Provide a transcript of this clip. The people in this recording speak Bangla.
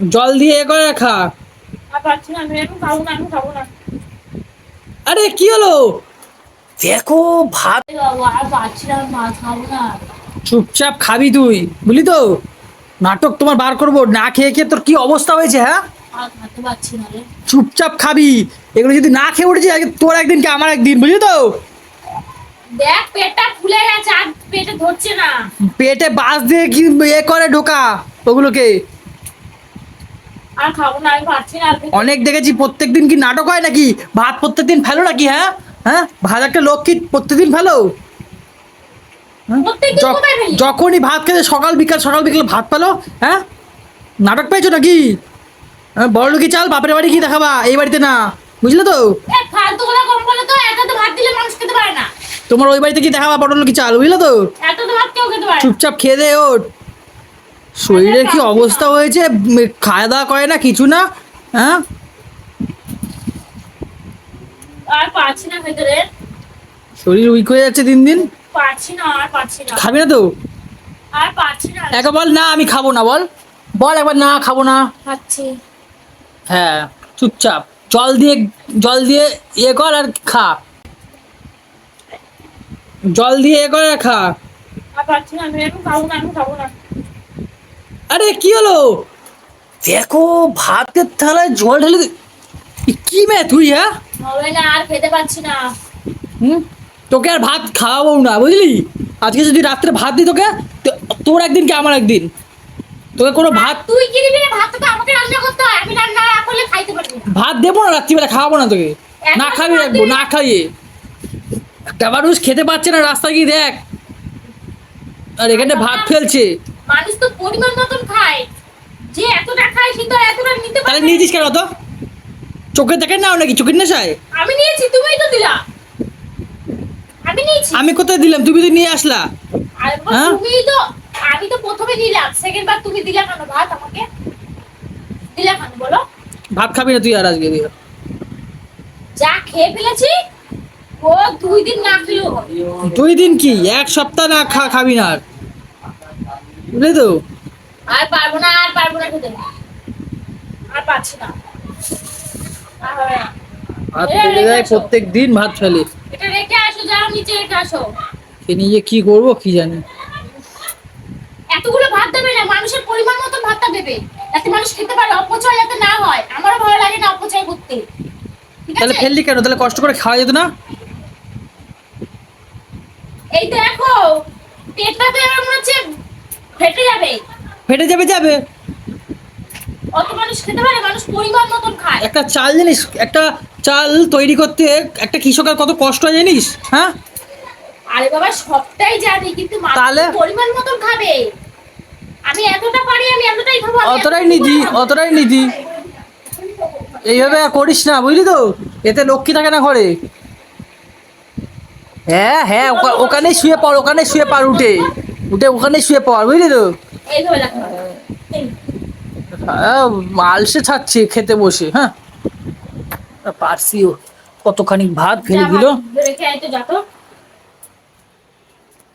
জল দিয়ে এ করে খা। আর পারছি না আমি এখন খাব না আমি খাব না। আরে কি হলো? দেখো ভাত চুপচাপ খাবি তুই বুঝলি তো? নাটক তোমার বার করব না খেয়ে খেয়ে তোর কি অবস্থা হয়েছে হ্যাঁ? চুপচাপ খাবি। এগুলো যদি না খেয়ে উঠেছি তোর একদিন কি আমার একদিন বুঝলি তো? দেখ পেটটা ফুলে গেছে আর পেটে ধরছে না। পেটে বাস দিয়ে কি এ করে ঢোকা ওগুলোকে? আর খাব না আমি পারছি না অনেক দেখেছি প্রত্যেকদিন কি নাটক হয় নাকি? ভাত প্রত্যেকদিন ফেলো নাকি হ্যাঁ? হ্যাঁ? ভাত একটা লোক কি প্রত্যেকদিন ফেলো? হ্যাঁ? যখনই ভাত খেতে সকাল বিকাল সকাল বিকাল ভাত পেল হ্যাঁ? নাটক পেয়েছ নাকি? হ্যাঁ, বড় লোকি চাল বাপের বাড়ি কি দেখাবা? এই বাড়িতে না বুঝলে তো? তোমার ওই বাড়িতে কি দেখাবা বড় লোকি চাল বুঝলে তো? চুপচাপ খেয়ে দে ওর শরীরের কি অবস্থা হয়েছে? খাওয়া দাওয়া করে না কিছু না? হ্যাঁ? আর পারছি না খেতে শরীর উইক হয়ে যাচ্ছে দিন দিন? পারছি না আর পারছি না। খাবি না তো? আর পারছি না। একবার বল না আমি খাব না বল। বল একবার না খাব না। খাচ্ছি। হ্যাঁ চুপচাপ। জল দিয়ে জল দিয়ে ইয়ে কর আর খা। জল দিয়ে ইয়ে কর আর খা। আর পারছি না আমি খাব না আমি খাব না। আরে কি হলো? দেখো ভাতের থালায় জল ঢেলে কি মে তুই হ্যাঁ? হবে না আর খেতে পারছি না। হুম? তোকে আর ভাত খাওয়াবো না বুঝলি? আজকে যদি রাত্রে ভাত দিই তোকে তো- তোর একদিন কি আমার একদিন? তোকে কোনো ভাত তুই কি দিবি ভাত তো আমাকে রান্না করতে হয় আমি রান্না না করলে খাইতে পারবি না। ভাত দেবো না রাত্রিবেলা খাওয়াবো না তোকে। না খাবি রাখব না খাইয়ে। একটা মানুষ খেতে পাচ্ছে না রাস্তায় গিয়ে দেখ। আর এখানে ভাত ফেলছে। মানুষ তো পরিমাণ মতন খায়। যে এতটা খায় সে তো এতটা নিতে পারে না। নিয়েছিস কেন তো চোখে দেখেন নাও নাকি চোখের নেশায়? আমি নিয়েছি তুমিই তো দিলা। আমি নিয়েছি। আমি কোথায় দিলাম? তুমি তো নিয়ে আসলা। আর হ্যাঁ? তুমি তো আমি তো প্রথমে নিলাম। সেকেন্ড বার তুমি দিলা কেন ভাত আমাকে? দিলা কেন বলো? ভাত খাবি না তুই আর আজকে দিও যা খেয়ে ফেলেছি ও দুই দিন না খেলেও দুই দিন কি? এক সপ্তাহ না খা খাবি না আর। বুঝলি তো? আর পারব না আর পারব না খেতে। আর পাচ্ছি না। ভাত ফেলে দেয় প্রত্যেক দিন ভাত ফেলে। এটা রেখে আসো যাও নিচে রেখে আসো। সে নিয়ে কি করব কি জানি। এতগুলো ভাত দেবে না মানুষের পরিমাণ মতো ভাতটা দেবে। যাতে মানুষ খেতে পারে অপচয় যাতে না হয়। আমারও ভালো লাগে না অপচয় করতে। তাহলে ফেললি কেন? তাহলে কষ্ট করে খাওয়া যেত না? এই দেখো পেটটা তো এবার মনে হচ্ছে ফেটে যাবে। ফেটে যাবে যাবে। অত মানুষ খেতে পারে মানুষ পরিমাণ মতন খায়। একটা চাল জানিস একটা চাল তৈরি করতে একটা কৃষকের কত কষ্ট হয় জানিস হ্যাঁ? আরে বাবা সবটাই জানি কিন্তু তাহলে? পরিমাণ মতন খাবে। আমি এতটা পারি আমি এতটাই খাব অতটাই নিধি অতটাই নিধি। এইভাবে আর করিস না বুঝলি তো? এতে লক্ষ্মী থাকে না ঘরে। হ্যাঁ হ্যাঁ ওখানে শুয়ে পড় ওখানে শুয়ে পার উঠে। উঠে ওখানে শুয়ে পড় বুঝলি তো? হ্যাঁ, আলসে ছাড়ছে খেতে বসে হ্যাঁ? পারছিও কতখানি ভাত ফেলে দিল।